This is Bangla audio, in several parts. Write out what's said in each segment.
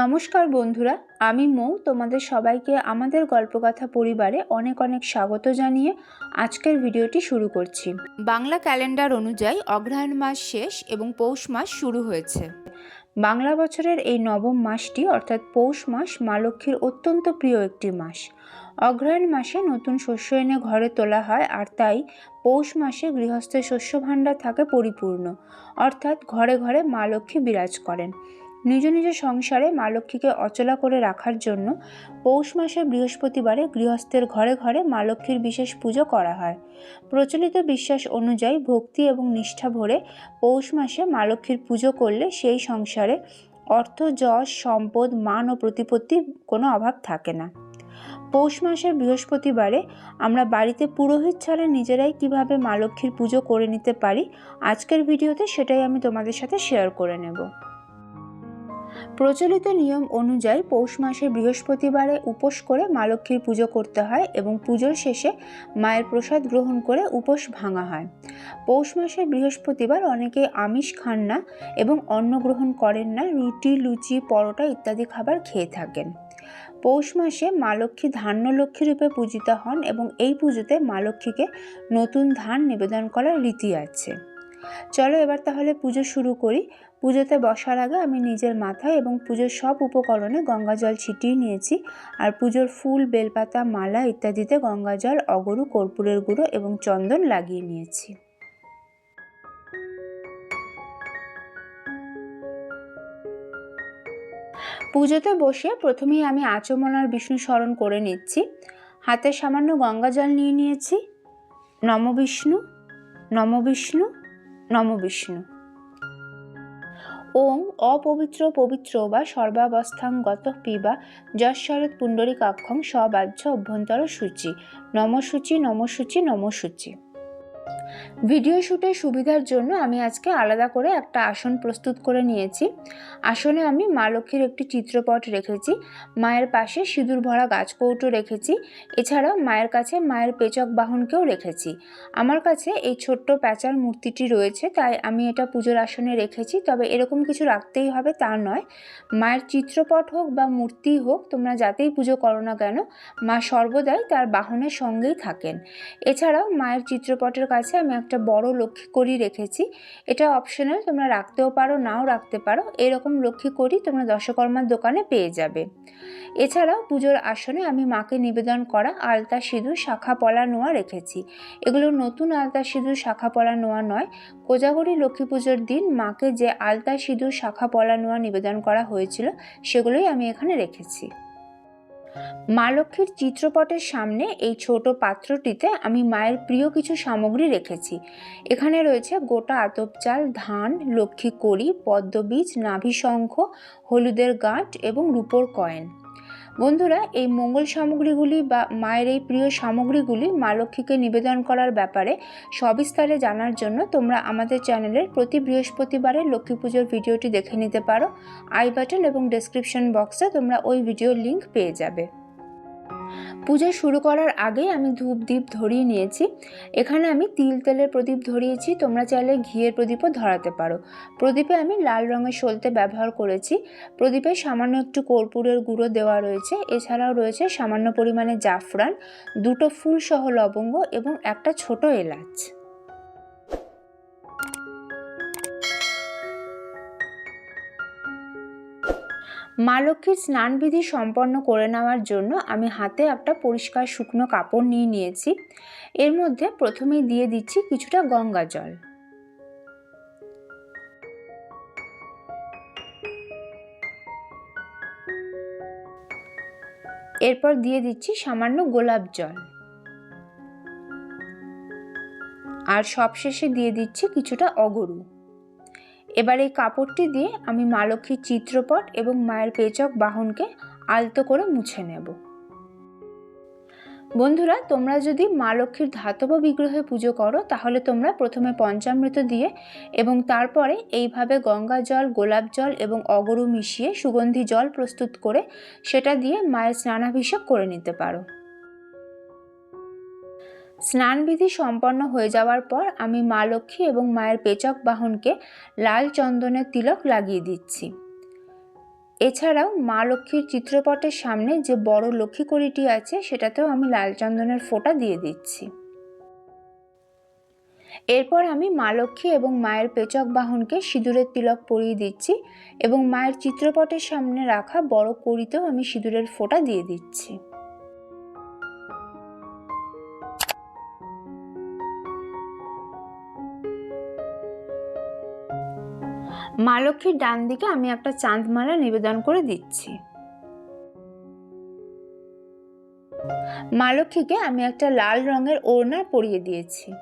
নমস্কার বন্ধুরা আমি মৌ। তোমাদের সবাইকে আমাদের গল্পকথা পরিবারে অনেক অনেক স্বাগত জানিয়ে আজকের ভিডিওটি শুরু করছি। বাংলা ক্যালেন্ডার অনুযায়ী অগ্রহায়ণ মাস শেষ এবং পৌষ মাস শুরু হয়েছে। বাংলা বছরের এই নবম মাসটি অর্থাৎ পৌষ মাস মা লক্ষ্মীর অত্যন্ত প্রিয় একটি মাস। অগ্রহায়ণ মাসে নতুন শস্য এনে ঘরে তোলা হয় আর তাই পৌষ মাসে গৃহস্থের শস্য ভাণ্ডার থাকে পরিপূর্ণ। অর্থাৎ ঘরে ঘরে মা লক্ষ্মী বিরাজ করেন। নিজ নিজ সংসারে মা লক্ষ্মীকে অচলা করে রাখার জন্য পৌষ মাসে বৃহস্পতিবারে গৃহস্থের ঘরে ঘরে মা লক্ষ্মীর বিশেষ পুজো করা হয়। প্রচলিত বিশ্বাস অনুযায়ী ভক্তি এবং নিষ্ঠা ভরে পৌষ মাসে মা লক্ষ্মীর পুজো করলে সেই সংসারে অর্থ, যশ, সম্পদ, মান ও প্রতিপত্তির কোনো অভাব থাকে না। পৌষ মাসের বৃহস্পতিবারে আমরা বাড়িতে পুরোহিত ছাড়া নিজেরাই কীভাবে মা লক্ষ্মীর পুজো করে নিতে পারি, আজকের ভিডিওতে সেটাই আমি তোমাদের সাথে শেয়ার করে নেব। প্রচলিত নিয়ম অনুযায়ী পৌষ মাসের বৃহস্পতিবারে উপোস করে মা লক্ষ্মীর পুজো করতে হয় এবং পুজোর শেষে মায়ের প্রসাদ গ্রহণ করে উপোস ভাঙা হয়। পৌষ মাসের বৃহস্পতিবার অনেকে আমিষ খান না এবং অন্ন গ্রহণ করেন না, রুটি, লুচি, পরোটা ইত্যাদি খাবার খেয়ে থাকেন। পৌষ মাসে মা লক্ষ্মী ধান্য লক্ষ্মী রূপে পূজিত হন এবং এই পুজোতে মা লক্ষ্মীকে নতুন ধান নিবেদন করার রীতি আছে। চলো এবার তাহলে পুজো শুরু করি। পুজোতে বসার আগে আমি নিজের মাথায় এবং পুজোর সব উপকরণে গঙ্গা জল ছিটিয়ে নিয়েছি আর পুজোর ফুল, বেলপাতা, মালা ইত্যাদিতে গঙ্গা জল, অগরু, কর্পূরের গুঁড়ো এবং চন্দন লাগিয়ে নিয়েছি। পুজোতে বসে প্রথমেই আমি আচমনার বিষ্ণু স্মরণ করে নিচ্ছি। হাতে সামান্য গঙ্গা জল নিয়ে নিয়েছি। নম বিষ্ণু নম বিষ্ণু নম বিষ্ণু। ওং অপবিত্র পবিত্র বা সর্বাবস্থাঙ্গত পিবা যশ্বরৎ পুণ্ডরিকাক্ষং সবাহ্য অভ্যন্তর সূচি নমসূচি নমসূচি নমসূচি। ভিডিও শ্যুটের সুবিধার জন্য আমি আজকে আলাদা করে একটা আসন প্রস্তুত করে নিয়েছি। আসনে আমি মা লক্ষ্মীর একটি চিত্রপট রেখেছি। মায়ের পাশে সিঁদুর ভরা গাছকৌটো রেখেছি। এছাড়াও মায়ের কাছে মায়ের পেচক বাহনকেও রেখেছি। আমার কাছে এই ছোট্ট প্যাঁচার মূর্তিটি রয়েছে, তাই আমি এটা পুজোর আসনে রেখেছি। তবে এরকম কিছু রাখতেই হবে তা নয়। মায়ের চিত্রপট হোক বা মূর্তি হোক, তোমরা যাতেই পুজো করো না কেন, মা সর্বদাই তার বাহনের সঙ্গেই থাকেন। এছাড়াও মায়ের চিত্রপটের কাছে আমি একটা বড় লক্ষ্মী করি রেখেছি। এটা অপশনাল তোমরা রাখতেও পারো, নাও রাখতে পারো। এরকম লক্ষ্মী করি তোমরা দশকর্মার দোকানে পেয়ে যাবে। এছাড়াও পুজোর আসনে আমি মাকে নিবেদন করা আলতা সিঁদুর, শাখা পলা নোয়া রেখেছি। এগুলো নতুন আলতা সিঁদুর, শাখা পলা নোয়া নয়। কোজাগরি লক্ষ্মী পুজোর দিন মাকে যে আলতা সিঁদুর, শাখা পলা নোয়া নিবেদন করা হয়েছিল, সেগুলোই আমি এখানে রেখেছি। মা লক্ষ্মীর চিত্রপটের সামনে এই ছোট পাত্রটিতে আমি মায়ের প্রিয় কিছু সামগ্রী রেখেছি। এখানে রয়েছে গোটা আতপ চাল, ধান, লক্ষ্মী কড়ি, পদ্মবীজ, নাভিশঙ্খ, হলুদের গাঁট এবং রূপোর কয়েন। বন্ধুরা, এই মঙ্গল সামগ্রীগুলি বা মায়ের এই প্রিয় সামগ্রীগুলি মা লক্ষ্মীকে নিবেদন করার ব্যাপারে সবিস্তারে জানার জন্য তোমরা আমাদের চ্যানেলের প্রতি বৃহস্পতিবারে লক্ষ্মী পুজোর ভিডিওটি দেখে নিতে পারো। আই বাটন এবং ডেসক্রিপশন বক্সে তোমরা ওই ভিডিওর লিঙ্ক পেয়ে যাবে। পুজো শুরু করার আগে আমি ধূপ দ্বীপ ধরিয়ে নিয়েছি। এখানে আমি তিল তেলের প্রদীপ ধরিয়েছি। তোমরা চাইলে ঘিয়ের প্রদীপও ধরাতে পারো। প্রদীপে আমি লাল রঙের সলতে ব্যবহার করেছি। প্রদীপে সামান্য একটু কর্পূরের গুঁড়ো দেওয়া রয়েছে। এছাড়াও রয়েছে সামান্য পরিমাণে জাফরান, দুটো ফুলসহ লবঙ্গ এবং একটা ছোট এলাচ। মা লক্ষ্মীর স্নানবিধি সম্পন্ন করে নেওয়ার জন্য আমি হাতে একটা পরিষ্কার শুকনো কাপড় নিয়ে নিয়েছি। এর মধ্যে প্রথমেই দিয়ে দিচ্ছি কিছুটা গঙ্গা জল। এরপর দিয়ে দিচ্ছি সামান্য গোলাপ জল। আর সবশেষে দিয়ে দিচ্ছি কিছুটা অগরু। এবার এই কাপড়টি দিয়ে আমি মা লক্ষ্মীর চিত্রপট এবং মায়ের পেচক বাহনকে আলতো করে মুছে নেব। বন্ধুরা, তোমরা যদি মা লক্ষ্মীর ধাতব বিগ্রহে পুজো করো, তাহলে তোমরা প্রথমে পঞ্চামৃত দিয়ে এবং তারপরে এইভাবে গঙ্গা জল, গোলাপ জল এবং অগরু মিশিয়ে সুগন্ধি জল প্রস্তুত করে সেটা দিয়ে মায়ের স্নানাভিষেক করে নিতে পারো। স্নানবিধি সম্পন্ন হয়ে যাওয়ার পর আমি মা লক্ষ্মী এবং মায়ের পেচক বাহনকে লাল চন্দনের তিলক লাগিয়ে দিচ্ছি। এছাড়াও মা লক্ষ্মীর চিত্রপটের সামনে যে বড় লক্ষ্মী কড়িটি আছে, সেটাতেও আমি লাল চন্দনের ফোঁটা দিয়ে দিচ্ছি। এরপর আমি মা লক্ষ্মী এবং মায়ের পেচক বাহনকে সিঁদুরের তিলক পরিয়ে দিচ্ছি এবং মায়ের চিত্রপটের সামনে রাখা বড় কড়িতেও আমি সিঁদুরের ফোঁটা দিয়ে দিচ্ছি। মা লক্ষ্মীর ডান দিকে আমি একটা চাঁদমালা নিবেদন করে দিচ্ছি। মা লক্ষ্মীকে আমি একটা লাল রঙের ওড়না পরিয়ে দিয়েছি।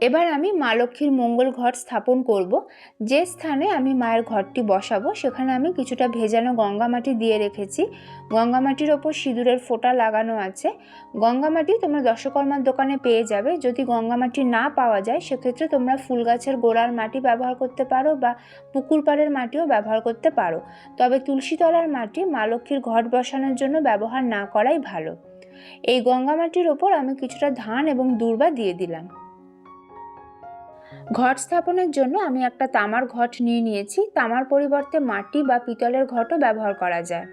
এবার আমি মা লক্ষ্মীর মঙ্গল ঘট স্থাপন করব। যে স্থানে আমি মায়ের ঘরটি বসাবো, সেখানে আমি কিছুটা ভেজানো গঙ্গামাটি দিয়ে রেখেছি। গঙ্গামাটির ওপর সিঁদুরের ফোঁটা লাগানো আছে। গঙ্গামাটি তোমরা দশকর্মার দোকানে পেয়ে যাবে। যদি গঙ্গামাটি না পাওয়া যায়, সেক্ষেত্রে তোমরা ফুল গাছের গোড়ার মাটি ব্যবহার করতে পারো বা পুকুর পাড়ের মাটিও ব্যবহার করতে পারো। তবে তুলসীতলার মাটি মা লক্ষ্মীর ঘট বসানোর জন্য ব্যবহার না করাই ভালো। এই গঙ্গামাটির ওপর আমি কিছুটা ধান এবং দূর্বা দিয়ে দিলাম। ঘট স্থাপনের জন্য আমি একটা তামার ঘট নিয়ে নিয়েছি। তামার পরিবর্তে মাটি বা পিতলের ঘটও ব্যবহার করা যায়।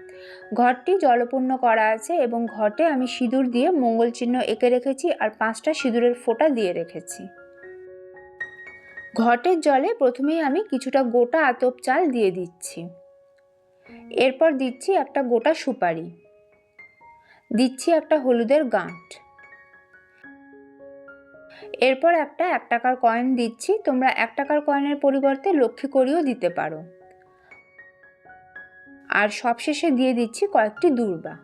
ঘরটি জলপূর্ণ করা আছে এবং ঘটে আমি সিঁদুর দিয়ে মঙ্গল চিহ্ন এঁকে রেখেছি আর পাঁচটা সিঁদুরের ফোঁটা দিয়ে রেখেছি। ঘটের জলে প্রথমেই আমি কিছুটা গোটা আতপ চাল দিয়ে দিচ্ছি। এরপর দিচ্ছি একটা গোটা সুপারি। দিচ্ছি একটা হলুদের গাঁট। এরপর একটা এক টাকার কয়েন দিচ্ছি, তোমরা এক টাকার কয়েনের পরিবর্তে লক্ষ্মী করিও দিতে পারো। আর সবশেষে দিয়ে দিচ্ছি কয়েকটি দূর্বা।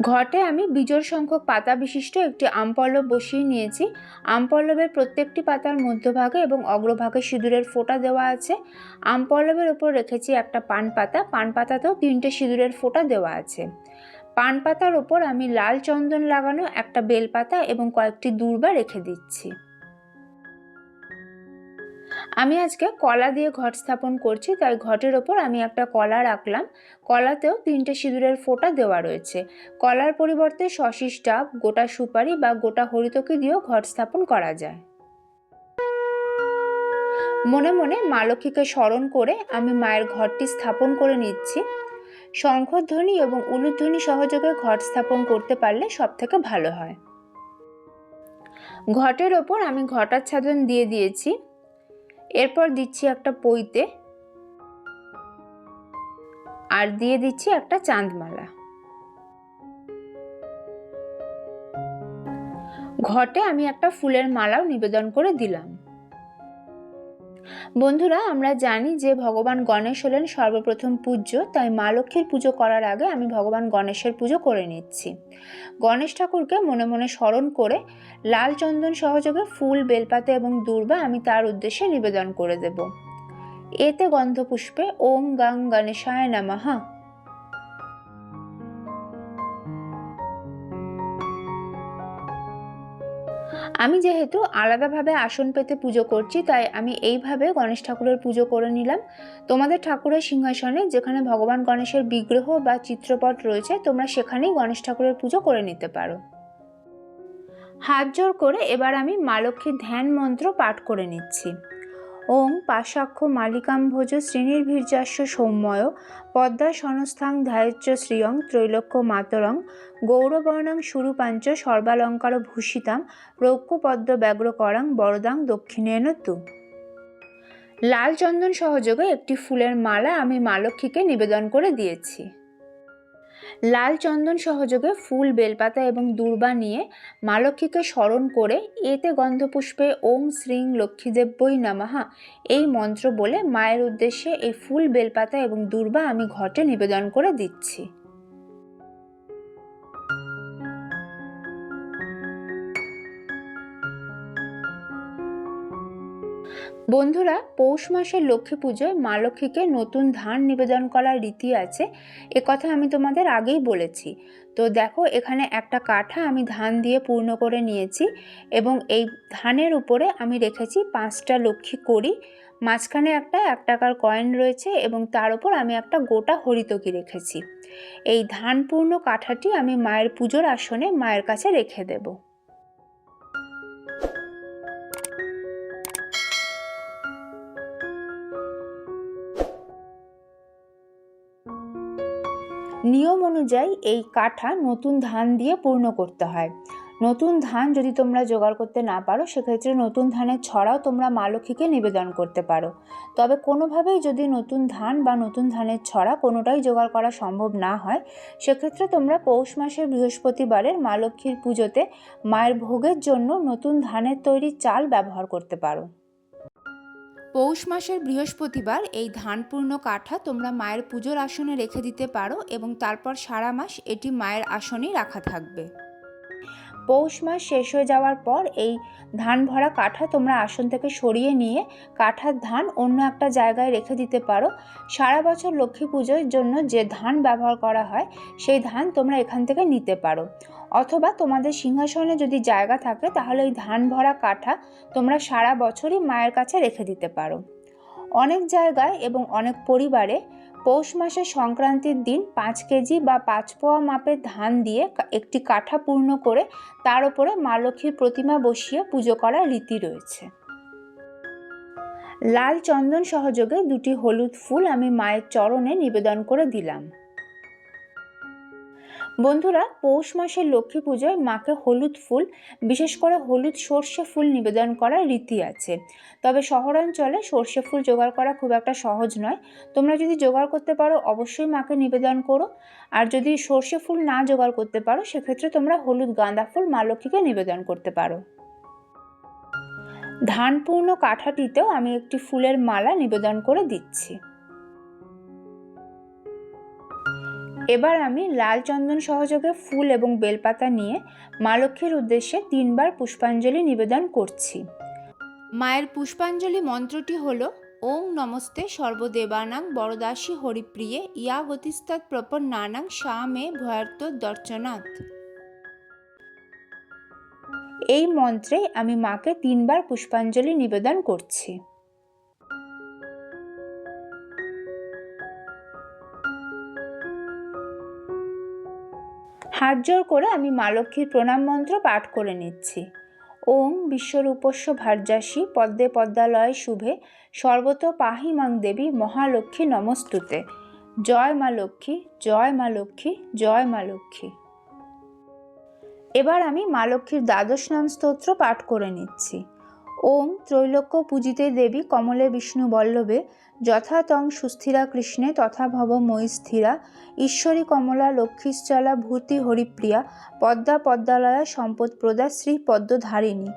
ঘটে আমি বিজোড় সংখ্যক পাতা বিশিষ্ট একটি আমপল্লব বসিয়ে নিয়েছি। আমপল্লবের প্রত্যেকটি পাতার মধ্যভাগে এবং অগ্রভাগে সিঁদুরের ফোঁটা দেওয়া আছে। আমপল্লবের ওপর রেখেছি একটা পান পাতা। পান পাতাতেও তিনটে সিঁদুরের ফোঁটা দেওয়া আছে। পান পাতার ওপর আমি লাল চন্দন লাগানো একটা বেলপাতা এবং কয়েকটি দূর্বা রেখে দিচ্ছি। আমি আজকে কলা দিয়ে ঘট স্থাপন করছি, তাই ঘটের ওপর আমি একটা কলা রাখলাম। কলাতেও তিনটে সিঁদুরের ফোঁটা দেওয়া রয়েছে। কলার পরিবর্তে শশিস ডাব, গোটা সুপারি বা গোটা হরিতকি দিয়েও ঘট স্থাপন করা যায়। মনে মনে মা লক্ষ্মীকে স্মরণ করে আমি মায়ের ঘরটি স্থাপন করে নিচ্ছি। শঙ্খধ্বনি এবং উলুধ্বনি সহযোগে ঘট স্থাপন করতে পারলে সব থেকে ভালো হয়। ঘটের ওপর আমি ঘটাচ্ছাদন দিয়ে দিয়েছি। এরপর দিচ্ছি একটা পইতে আর দিয়ে দিচ্ছি একটা চাঁদমালা। ঘটে আমি একটা ফুলের মালাও নিবেদন করে দিলাম। বন্ধুরা, আমরা জানি যে ভগবান গণেশ হলেন সর্বপ্রথম পূজ্য, তাই মা লক্ষ্মীর পুজো করার আগে আমি ভগবান গণেশের পুজো করে নিচ্ছি। গণেশ ঠাকুরকে মনে মনে স্মরণ করে লাল চন্দন সহযোগে ফুল, বেলপাতা এবং দুর্বা আমি তার উদ্দেশ্যে নিবেদন করে দেব। এতে গন্ধপুষ্পে ওম গাং গণেশায় নামাহা আমি যেহেতু আলাদাভাবে আসন পেতে পুজো করছি, তাই আমি এইভাবে গণেশ ঠাকুরের পুজো করে নিলাম। তোমাদের ঠাকুরের সিংহাসনে যেখানে ভগবান গণেশের বিগ্রহ বা চিত্রপট রয়েছে, তোমরা সেখানেই গণেশ ঠাকুরের পুজো করে নিতে পারো। হাত জোর করে এবার আমি মা লক্ষ্মীর ধ্যান মন্ত্র পাঠ করে নিচ্ছি। ওং পাশাক্ষ মালিকাম্ভোজ শ্রেণীর্ভীর্যাস্য সৌম্যয় পদ্মা সনস্থাং ধায়চ্চ শ্রিয়ং ত্রৈলোক্য মাতরং গৌরবর্ণাং সুরূপাঞ্চ সর্বালঙ্কার ভূষিতাম রৌক্যপদ্ম ব্যগ্র করাং বরদাং দক্ষিণেন তু। লাল চন্দন সহযোগে একটি ফুলের মালা আমি মা লক্ষ্মীকে নিবেদন করে দিয়েছি। লাল চন্দন সহযোগে ফুল, বেলপাতা এবং দুর্বা নিয়ে মা লক্ষ্মীকে স্মরণ করে এতে গন্ধপুষ্পে ওম শ্রীং লক্ষ্মীদেব্যই নামাহা এই মন্ত্র বলে মায়ের উদ্দেশ্যে এই ফুল, বেলপাতা এবং দুর্বা আমি ঘটে নিবেদন করে দিচ্ছি। বন্ধুরা, পৌষ মাসের লক্ষ্মী পুজোয় মা লক্ষ্মীকে নতুন ধান নিবেদন করার রীতি আছে। এ কথা আমি তোমাদের আগেই বলেছি। তো দেখো, এখানে একটা কাঠা আমি ধান দিয়ে পূর্ণ করে নিয়েছি এবং এই ধানের উপরে আমি রেখেছি পাঁচটা লক্ষ্মী করি মাঝখানে একটা, এক টাকার কয়েন রয়েছে এবং তার উপর আমি একটা গোটা হরিতকি রেখেছি। এই ধানপূর্ণ কাঠাটি আমি মায়ের পুজোর আসনে মায়ের কাছে রেখে দেবো। অনুযায়ী এই কাঠা নতুন ধান দিয়ে পূর্ণ করতে হয়। নতুন ধান যদি তোমরা জোগাড় করতে না পারো, সেক্ষেত্রে নতুন ধানের ছড়াও তোমরা মা লক্ষ্মীকে নিবেদন করতে পারো। তবে কোনোভাবেই যদি নতুন ধান বা নতুন ধানের ছড়া কোনোটাই জোগাড় করা সম্ভব না হয়, সেক্ষেত্রে তোমরা পৌষ মাসের বৃহস্পতিবারের মা লক্ষ্মীর পুজোতে মায়ের ভোগের জন্য নতুন ধানের তৈরি চাল ব্যবহার করতে পারো। পৌষ মাসের বৃহস্পতিবার এই ধানপূর্ণ কাঠা তোমরা মায়ের পুজোর আসনে রেখে দিতে পারো এবং তারপর সারা মাস এটি মায়ের আসনেই রাখা থাকবে। পৌষ মাস শেষ হয়ে যাওয়ার পর এই ধান ভরা কাঠা তোমরা আসন থেকে সরিয়ে নিয়ে কাঠার ধান অন্য একটা জায়গায় রেখে দিতে পারো। সারা বছর লক্ষ্মী পুজোর জন্য যে ধান ব্যবহার করা হয়, সেই ধান তোমরা এখান থেকে নিতে পারো। অথবা তোমাদের সিংহাসনে যদি জায়গা থাকে, তাহলে ওই ধান ভরা কাঠা তোমরা সারা বছরই মায়ের কাছে রেখে দিতে পারো। অনেক জায়গায় এবং অনেক পরিবারে পৌষ মাসের সংক্রান্তির দিন পাঁচ কেজি বা পাঁচ পোয়া মাপের ধান দিয়ে একটি কাঠা পূর্ণ করে তার উপরে মা লক্ষ্মীর প্রতিমা বসিয়ে পুজো করার রীতি রয়েছে। লাল চন্দন সহযোগে দুটি হলুদ ফুল আমি মায়ের চরণে নিবেদন করে দিলাম। বন্ধুরা, পৌষ মাসের লক্ষ্মী পুজোয় মাকে হলুদ ফুল, বিশেষ করে হলুদ সর্ষে ফুল নিবেদন করার রীতি আছে। তবে শহরাঞ্চলে সর্ষে ফুল জোগাড় করা খুব একটা সহজ নয়। তোমরা যদি জোগাড় করতে পারো, অবশ্যই মাকে নিবেদন করো। আর যদি সর্ষে ফুল না জোগাড় করতে পারো, সেক্ষেত্রে তোমরা হলুদ গাঁদা ফুল মা লক্ষ্মীকে নিবেদন করতে পারো। ধানপূর্ণ কাঠাটিতেও আমি একটি ফুলের মালা নিবেদন করে দিচ্ছি। এবার আমি লাল চন্দন সহযোগে ফুল এবং বেলপাতা নিয়ে মা লক্ষ্মীর উদ্দেশ্যে তিনবার পুষ্পাঞ্জলি নিবেদন করছি। মায়ের পুষ্পাঞ্জলি মন্ত্রটি হল ওং নমস্তে সর্বদেবানাং বরদাসী হরিপ্রিয়ে ইয়া গতিস্তাৎ প্রপন্নানাং সা মে ভয়ার্ত দর্শনাথ এই মন্ত্রে আমি মাকে তিনবার পুষ্পাঞ্জলি নিবেদন করছি। হাত জোর করে আমি মা লক্ষ্মীর প্রণাম মন্ত্র পাঠ করে নিচ্ছি। ওং বিশ্বরূপস্য ভার্যাসী পদ্মে পদ্মালয় শুভে সর্বত পাহি মাং দেবী মহালক্ষ্মী নমস্তুতে। জয় মা লক্ষ্মী, জয় মা লক্ষ্মী, জয় মা লক্ষ্মী। এবার আমি মা লক্ষ্মীর দ্বাদশ নাম স্তোত্র পাঠ করে নিচ্ছি। ওং ত্রৈলোক্য পূজিতে দেবী কমলে বিষ্ণু বল্লভে যথা তং সুস্থিরা কৃষ্ণে তথা ভব মই স্থিরা, ঈশ্বরী কমলা লক্ষ্মীশ্চলা ভূতি হরিপ্রিয়া, পদ্মা পদ্মালয়া সম্পদ প্রদা শ্রী পদ্মধারিণী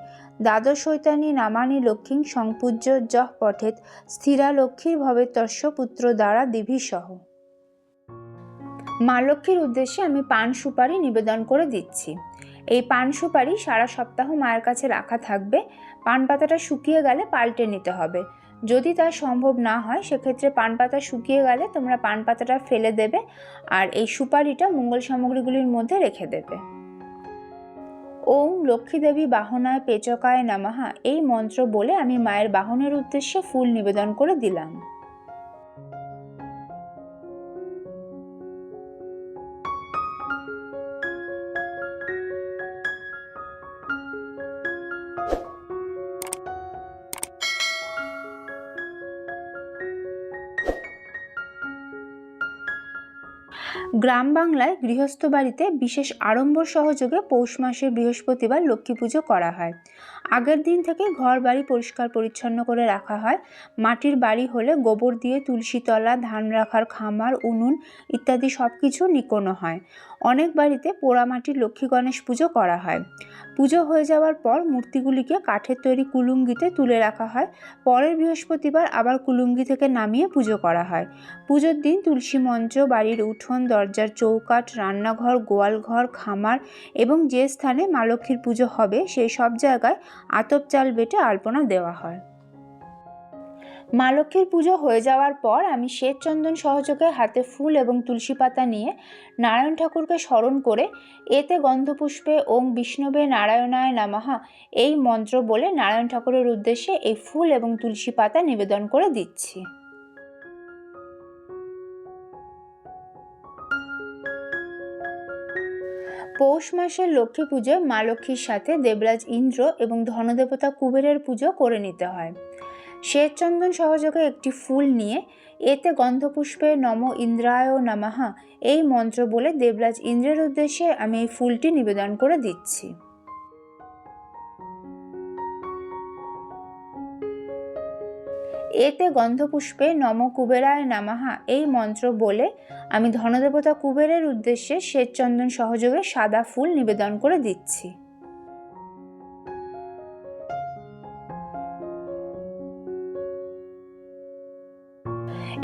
দ্বাদশৈতানী নামানি লক্ষ্মী সংপূজ্য যহ পঠেত, স্থিরা লক্ষ্মীর ভবে তস্য পুত্র দ্বারা দিভিসহ মা লক্ষ্মীর উদ্দেশ্যে আমি পান সুপারি নিবেদন করে দিচ্ছি। এই পান সুপারি সারা সপ্তাহ মায়ের কাছে রাখা থাকবে। পান পাতাটা শুকিয়ে গেলে পাল্টে নিতে হবে। যদি তা সম্ভব না হয়, সেক্ষেত্রে পান পাতা শুকিয়ে গেলে তোমরা পান পাতাটা ফেলে দেবে আর এই সুপারিটা মঙ্গল সামগ্রীগুলির মধ্যে রেখে দেবে। ওম লক্ষ্মীদেবী বাহনায় পেচকায় নামাহা এই মন্ত্র বলে আমি মায়ের বাহনের উদ্দেশ্যে ফুল নিবেদন করে দিলাম। গ্রাম বাংলায় গৃহস্থ বাড়িতে বিশেষ আড়ম্বর সহযোগে পৌষ মাসের বৃহস্পতিবার লক্ষ্মী পুজো করা হয়। আগের দিন থেকে ঘর বাড়ি পরিষ্কার পরিচ্ছন্ন করে রাখা হয়। মাটির বাড়ি হলে গোবর দিয়ে তুলসীতলা ধান রাখার খামার, উনুন ইত্যাদি সব কিছু নিকোনো হয়। অনেক বাড়িতে পোড়ামাটির লক্ষ্মী গণেশ পুজো করা হয়। পুজো হয়ে যাওয়ার পর মূর্তিগুলিকে কাঠের তৈরি কুলুঙ্গিতে তুলে রাখা হয়। পরের বৃহস্পতিবার আবার কুলুঙ্গি থেকে নামিয়ে পুজো করা হয়। পুজোর দিন তুলসী মঞ্চ, বাড়ির উঠোন, দরজার চৌকাঠ, রান্নাঘর, গোয়ালঘর, খামার এবং যে স্থানে মা লক্ষ্মীর পুজো হবে, সেই সব জায়গায় আতপ চাল বেটে আলপনা দেওয়া হয়। মা লক্ষ্মীর পুজো হয়ে যাওয়ার পর আমি শ্বেত চন্দন সহযোগে হাতে ফুল এবং তুলসী পাতা নিয়ে নারায়ণ ঠাকুরকে স্মরণ করে এতে গন্ধপুষ্পে ওং বিষ্ণবে নারায়ণায় নামাহা এই মন্ত্র বলে নারায়ণ ঠাকুরের উদ্দেশ্যে এই ফুল এবং তুলসী পাতা নিবেদন করে দিচ্ছি। পৌষ মাসের লক্ষ্মী পুজোয় মা লক্ষ্মীর সাথে দেবরাজ ইন্দ্র এবং ধনদেবতা কুবেরের পুজো করে নিতে হয়। শ্বেতচন্দন সহযোগে একটি ফুল নিয়ে, এতে গন্ধপুষ্পে নম ইন্দ্রায় নামাহা এই মন্ত্র বলে দেবরাজ ইন্দ্রের উদ্দেশ্যে আমি এই ফুলটি নিবেদন করে দিচ্ছি। এতে গন্ধপুষ্পে নম কুবেরায় নামাহা এই মন্ত্র বলে আমি ধনদেবতা কুবেরের উদ্দেশ্যে শ্বেতচন্দন সহযোগে সাদা ফুল নিবেদন করে দিচ্ছি।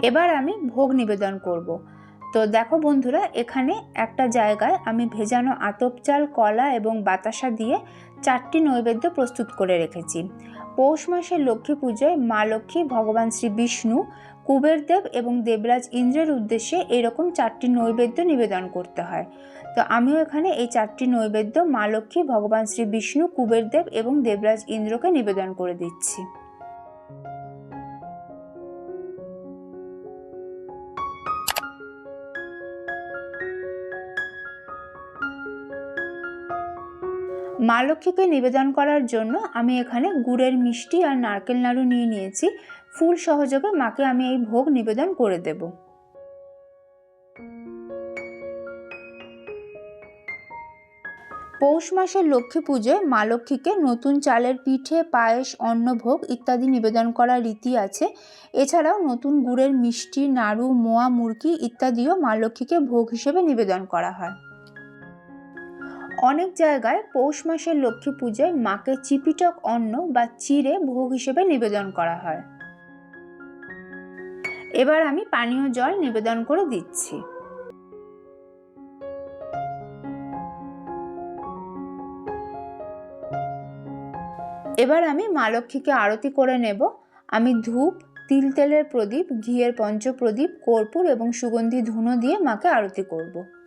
এবার আমি ভোগ নিবেদন করব। তো দেখো বন্ধুরা, এখানে একটা জায়গায় আমি ভেজানো আতপ চাল, কলা এবং বাতাসা দিয়ে চারটি নৈবেদ্য প্রস্তুত করে রেখেছি। পৌষ মাসের লক্ষ্মী পুজোয় মা লক্ষ্মী, ভগবান শ্রী বিষ্ণু, কুবেরদেব এবং দেবরাজ ইন্দ্রের উদ্দেশ্যে এরকম চারটি নৈবেদ্য নিবেদন করতে হয়। তো আমিও এখানে এই চারটি নৈবেদ্য মা লক্ষ্মী, ভগবান শ্রী বিষ্ণু, কুবেরদেব এবং দেবরাজ ইন্দ্রকে নিবেদন করে দিচ্ছি। মা লক্ষ্মীকে নিবেদন করার জন্য আমি এখানে গুড়ের মিষ্টি আর নারকেল নাড়ু নিয়ে নিয়েছি। ফুল সহযোগে মাকে আমি এই ভোগ নিবেদন করে দেব। পৌষ মাসের লক্ষ্মী পুজোয় মা লক্ষ্মীকে নতুন চালের পিঠে, পায়েস, অন্নভোগ ইত্যাদি নিবেদন করার রীতি আছে। এছাড়াও নতুন গুড়ের মিষ্টি, নাড়ু, মোয়া, মুরকি ইত্যাদিও মা লক্ষ্মীকে ভোগ হিসেবে নিবেদন করা হয়। অনেক জায়গায় পৌষ মাসের লক্ষ্মী পূজায় মাকে চিপিটক অন্ন বা চিড়ে ভোগ হিসেবে নিবেদন করা হয়। এবার আমি পানীয় জল নিবেদন করে দিচ্ছি। এবার আমি মা লক্ষ্মীকে আরতি করে নেব। আমি ধূপ, তিল তেলের প্রদীপ, ঘিয়ের পঞ্চপ্রদীপ, কর্পূর এবং সুগন্ধি ধুনো দিয়ে মাকে আরতি করব।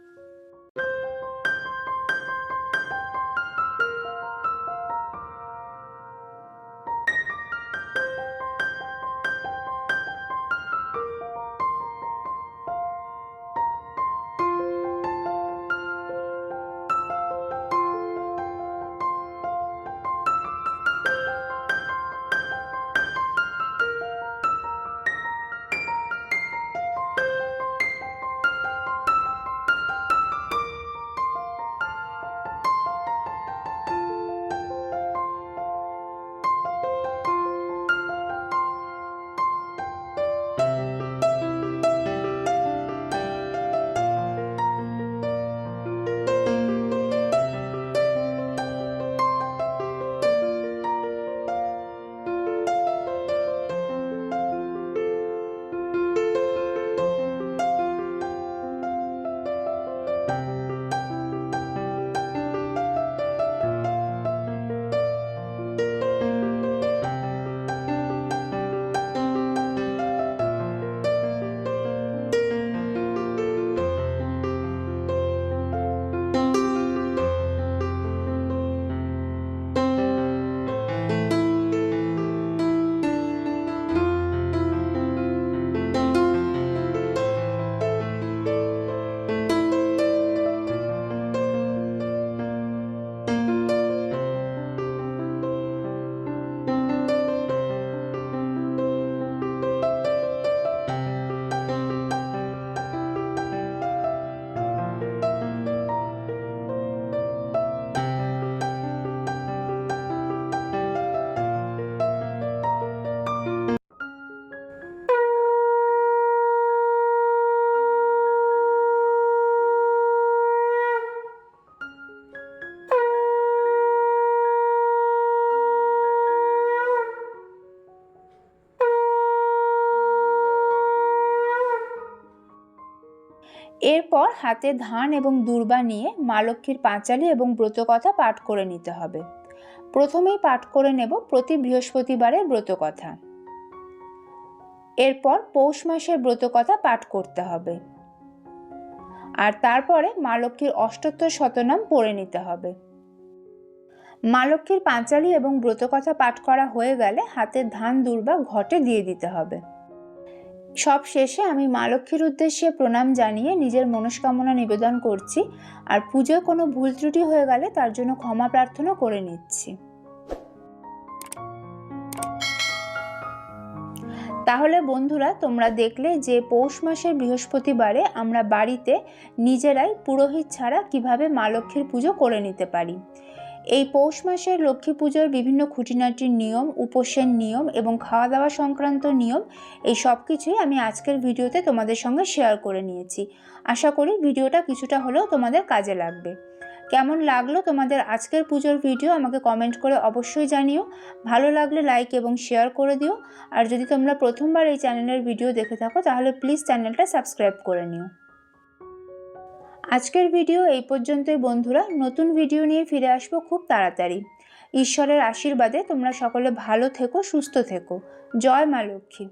এরপর হাতে ধান এবং দুর্বা নিয়ে মা লক্ষ্মীর পাঁচালী এবং ব্রতকথা পাঠ করে নিতে হবে। প্রথমেই পাঠ করে নেব প্রতি বৃহস্পতিবারের ব্রতকথা। এরপর পৌষ মাসের ব্রতকথা পাঠ করতে হবে। আর তারপরে মা লক্ষ্মীর অষ্টোত্তর শতনাম পড়ে নিতে হবে। মা লক্ষ্মীর পাঁচালী এবং ব্রতকথা পাঠ করা হয়ে গেলে হাতের ধান, দুর্বা ঘটে দিয়ে দিতে হবে। সব শেষে আমি মা লক্ষ্মীর উদ্দেশ্যে প্রণাম জানিয়ে নিজের মনস্কামনা নিবেদন করছি আর পুজোয় কোনো ভুল ত্রুটি হয়ে গেলে তার জন্য ক্ষমা প্রার্থনা করে নিচ্ছি। তাহলে বন্ধুরা, তোমরা দেখলে যে পৌষ মাসের বৃহস্পতিবারে আমরা বাড়িতে নিজেরাই পুরোহিত ছাড়া কীভাবে মা লক্ষ্মীর পুজো করে নিতে পারি। এই পৌষ মাসের লক্ষ্মী পুজোর বিভিন্ন খুঁটিনাটির নিয়ম, উপোসের নিয়ম এবং খাওয়া দাওয়া সংক্রান্ত নিয়ম, এই সব কিছুই আমি আজকের ভিডিওতে তোমাদের সঙ্গে শেয়ার করে নিয়েছি। আশা করি ভিডিওটা কিছুটা হলেও তোমাদের কাজে লাগবে। কেমন লাগল তোমাদের আজকের পুজোর ভিডিও আমাকে কমেন্ট করে অবশ্যই জানিও। ভালো লাগলে লাইক এবং শেয়ার করে দিও। আর যদি তোমরা প্রথমবার এই চ্যানেলের ভিডিও দেখে থাকো তাহলে প্লিজ চ্যানেলটা সাবস্ক্রাইব করে নিও। আজকের ভিডিও এই পর্যন্তই, বন্ধুরা। নতুন ভিডিও নিয়ে ফিরে আসব খুব তাড়াতাড়ি। ঈশ্বরের আশীর্বাদে তোমরা সকলে ভালো থেকো, সুস্থ থেকো। জয় মা লক্ষ্মী।